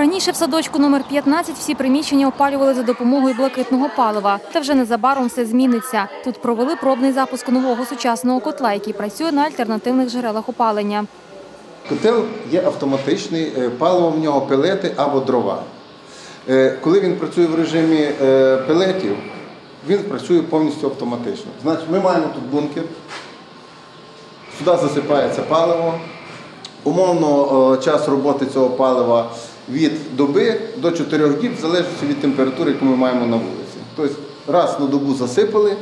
Раніше в садочку номер 15 всі приміщення опалювали за допомогою блакитного палива. Та вже незабаром все зміниться. Тут провели пробний запуск нового сучасного котла, який працює на альтернативних джерелах опалення. Котел є автоматичний, е, паливо в нього пелети або дрова. Е, Коли він працює в режимі е, пелетів, він працює повністю автоматично. Значить, ми маємо тут бункер, сюди засипається паливо. Умовно е, час роботи цього палива від доби до 4 діб, в залежності від температури, яку ми маємо на вулиці. Тобто раз на добу засипали,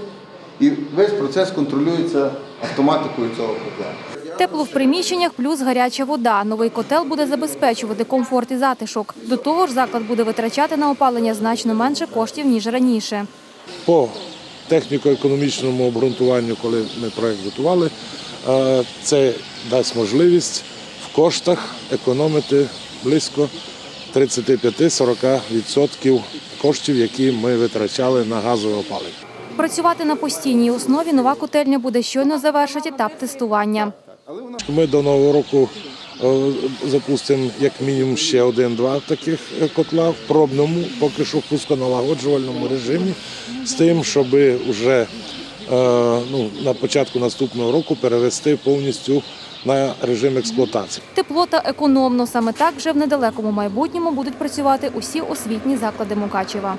і весь процес контролюється автоматикою цього котла. Тепло в приміщеннях плюс гаряча вода. Новий котел буде забезпечувати комфорт і затишок. До того ж, заклад буде витрачати на опалення значно менше коштів, ніж раніше. По техніко-економічному обґрунтуванню, коли ми проект готували, е, це дасть можливість коштах економити близько 35-40% коштів, які ми витрачали на газове опалення. Працювати на постійній основі нова котельня буде щойно завершить етап тестування. Ми до нового року е, запустимо як мінімум ще один-два таких е, котла в пробному, поки що в пусконалагоджувальному режимі, з тим, щоб вже ну, на початку наступного року перевести повністю на режим експлуатації. Тепло та економно. Саме так вже в недалекому майбутньому будуть працювати усі освітні заклади Мукачева.